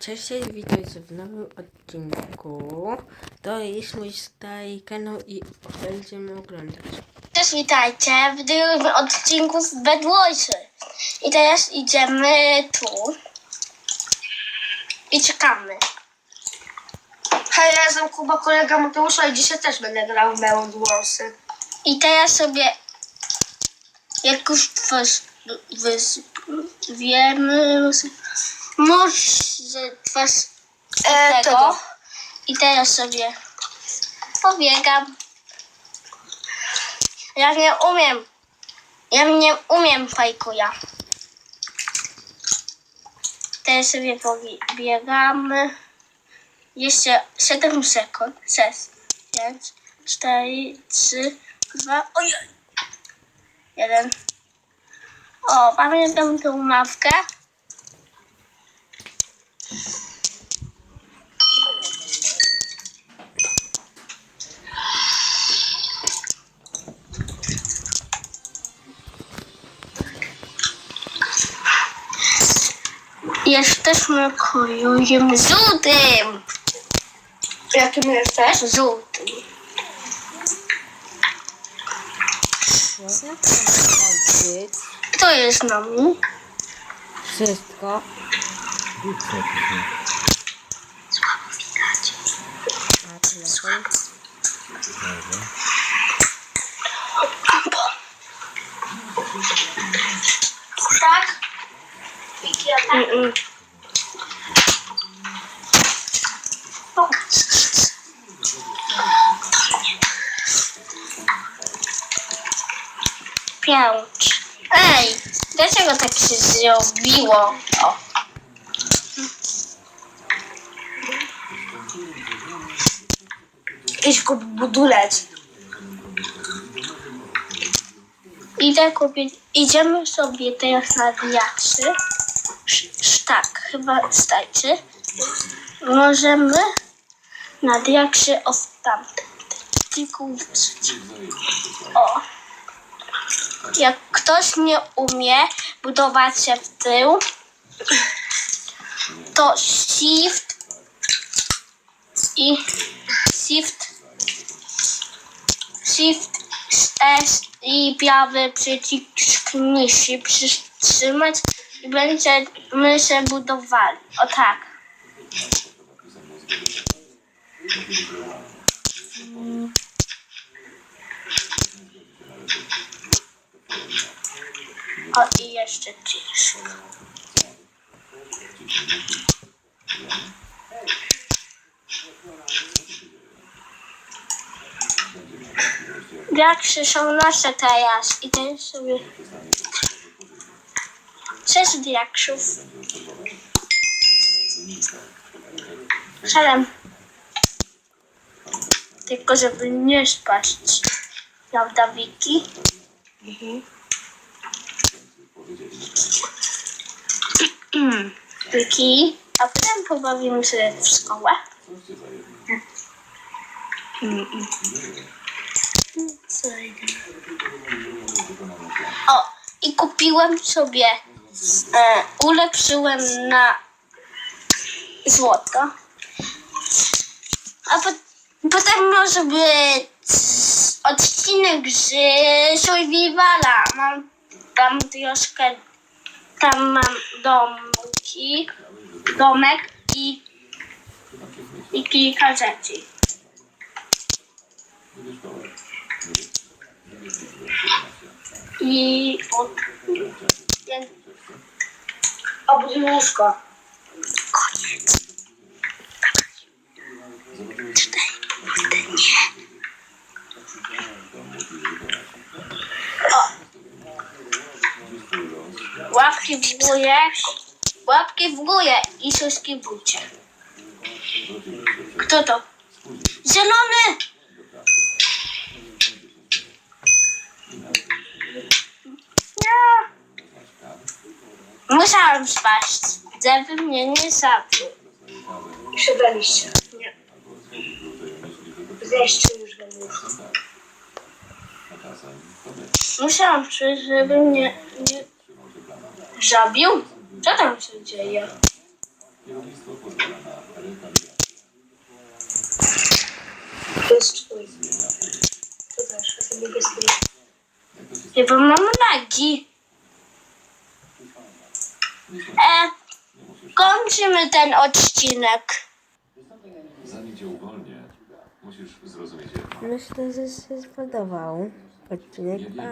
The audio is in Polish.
Cześć, witajcie w nowym odcinku. To jest mój stary kanał i będziemy oglądać. Cześć, witajcie w drugim odcinku z Bad Boysy. I teraz idziemy tu. I czekamy. Hej, ja jestem Kuba, kolega Mateusza i dzisiaj też będę grał w Warsy. I teraz sobie, jak już twarz wiemy, może twarz E, tego. tego. I teraz sobie pobiegam. Ja nie umiem. Ja nie umiem fajkuja. Teraz sobie pobiegamy. Jeszcze 7 sekund. 6, 5, 4, 3, 2, ojej. 1. O, pamiętam tą mapkę. Jesteśmy kolorem żółtym. Jakim jesteś? Ładnie ojciec. Kto jest z nami? Wszystko. A telefon? Tak. Mm-mm. Pięć. Ej, dlaczego tak się zrobiło? O. Idź kup budulec. Idę kupić. Idziemy sobie teraz na. Sz- sz- Tak, chyba starczy. Możemy na diakrzy o tamtym. Tylko uważać. O. Jak ktoś nie umie budować się w tył, to shift i shift Shift S i biały przycisk myszy przytrzymać i będziemy się budowali. O tak. O i jeszcze ciszej. Jak są nasze teraz i ten sobie sześć diaksów. Szalem. Tylko żeby nie spaść. Prawda, Wiki? Wiki, a potem pobawimy się w szkołę. O, i kupiłem sobie, e, ulepszyłem na złoto. A po, potem może być odcinek z Survivala. Mam tam troszkę, tam mam domki, domek i, i kilka rzeczy. I od, więc Obudź łóżko. koniec. Łapki w górę, łapki w górę i subskrybujcie. Kto to? Zielony! Nie. Musiałem spaść, żeby mnie nie zabił. Przydaliście. Nie. Zejście już łóżka. Musiałam przyjść, żeby mnie nie zabił. Co tam się dzieje? To jest twój. To też, a ten niebieski. Jak to bo mam nagi. E, kończymy ten odcinek. Zanim cię uwolnię, musisz zrozumieć jedno. Myślę, że się spodobał odcinek. Pa!